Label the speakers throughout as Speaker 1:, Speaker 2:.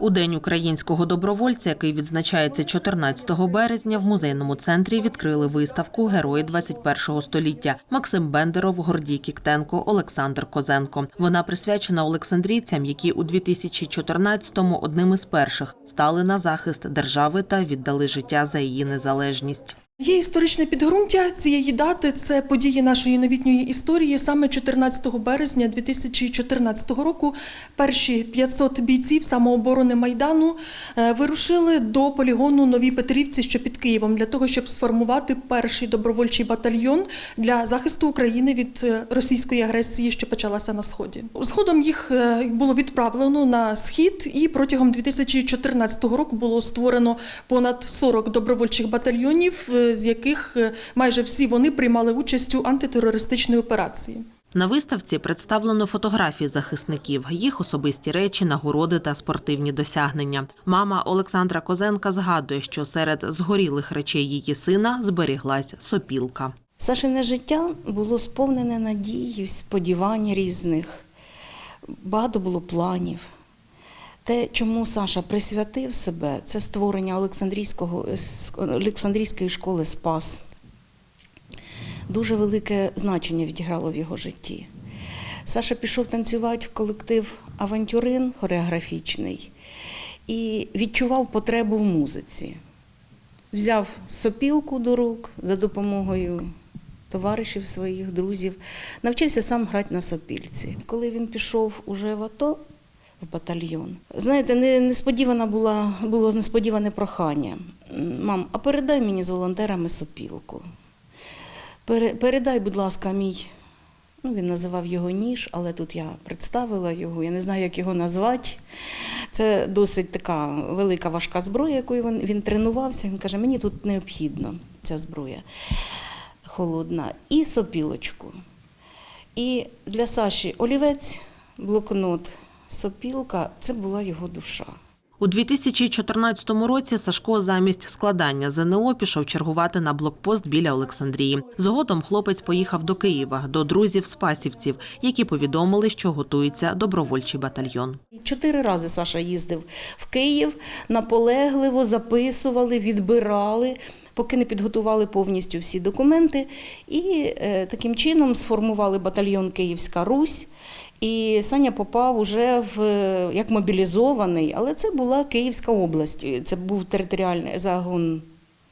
Speaker 1: У день українського добровольця, який відзначається 14 березня, в музейному центрі відкрили виставку Герої 21 століття Максим Бендеров, Гордій Кіктенко, Олександр Козенко. Вона присвячена олександрійцям, які у 2014-му одним із перших стали на захист держави та віддали життя за її незалежність.
Speaker 2: Є історичне підґрунтя цієї дати. Це події нашої новітньої історії. Саме 14 березня 2014 року перші 500 бійців самооборони майдану е, вирушили до полігону Новій Петрівці, що під Києвом, для того, щоб сформувати перший добровольчий батальйон для захисту України від е, російської агресії, що почалася на сході. Згодом їх е, було відправлено на схід, і протягом 2014 року було створено понад 40 добровольчих батальйонів, з яких е, майже всі вони приймали участь у антитерористичній операції.
Speaker 1: На виставці представлено фотографії захисників, їх особисті речі, нагороди та спортивні досягнення. Мама Олександра Козенка згадує, що серед згорілих речей її сина зберіглась сопілка.
Speaker 3: Сашине життя було сповнене надій, сподівань різних. Багато було планів. Те, чому Саша присвятив себе, це створення Олександрійського, Олександрійської школи Спас. Дуже велике значення відіграло в його житті. Саша пішов танцювати в колектив Авантюрин хореографічний і відчував потребу в музиці. Взяв сопілку до рук за допомогою товаришів своїх, друзів, навчився сам грати на сопільці. Коли він пішов уже в АТО, в батальйон. Знаєте, не- несподівана була, було несподіване прохання. Мам, а передай мені з волонтерами сопілку. Передай, будь ласка, мій. Ну, він називав його ніж, але тут я представила його, я не знаю, як його назвати. Це досить така велика важка зброя, якою він, він тренувався. Він каже, мені тут необхідно ця зброя холодна. І сопілочку. І для Саші олівець, блокнот, сопілка це була його душа.
Speaker 1: У 2014 році Сашко замість складання ЗНО пішов чергувати на блокпост біля Олександрії. Згодом хлопець поїхав до Києва до друзів спасівців, які повідомили, що готується добровольчий батальйон.
Speaker 3: Чотири рази Саша їздив в Київ, наполегливо записували, відбирали, поки не підготували повністю всі документи. І е, таким чином сформували батальйон Київська Русь. І Саня попав уже в як мобілізований, але це була Київська область. Це був територіальний загон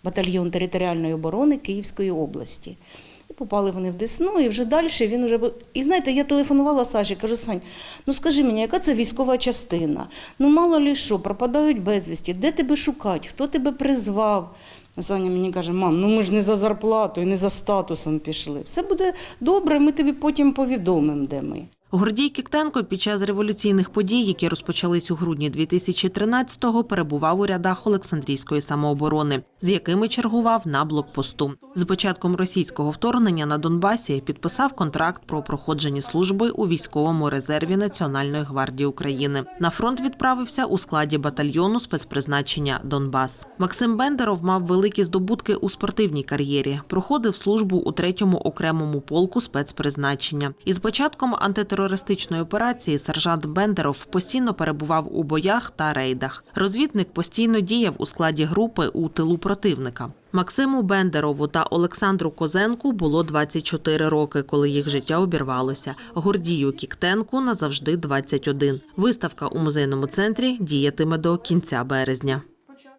Speaker 3: батальйон територіальної оборони Київської області. І попали вони в Десну, і вже далі він вже І знаєте, я телефонувала Саші, кажу, Сань, ну скажи мені, яка це військова частина? Ну мало лі що, пропадають безвісті, де тебе шукати, хто тебе призвав? Саня мені каже, мам, ну ми ж не за зарплатою, не за статусом пішли. Все буде добре, ми тобі потім повідомимо, де ми.
Speaker 1: Гордій Кіктенко під час революційних подій, які розпочались у грудні 2013-го, перебував у рядах Олександрійської самооборони, з якими чергував на блокпосту. З початком російського вторгнення на Донбасі підписав контракт про проходження служби у військовому резерві Національної гвардії України. На фронт відправився у складі батальйону спецпризначення Донбас. Максим Бендеров мав великі здобутки у спортивній кар'єрі. Проходив службу у третьому окремому полку спецпризначення. І з початком антитерористичної операції сержант Бендеров постійно перебував у боях та рейдах. Розвідник постійно діяв у складі групи у тилу противника. Максиму Бендерову та Олександру Козенку було 24 роки, коли їх життя обірвалося. Гордію Кіктенку назавжди 21. Виставка у музейному центрі діятиме до кінця березня.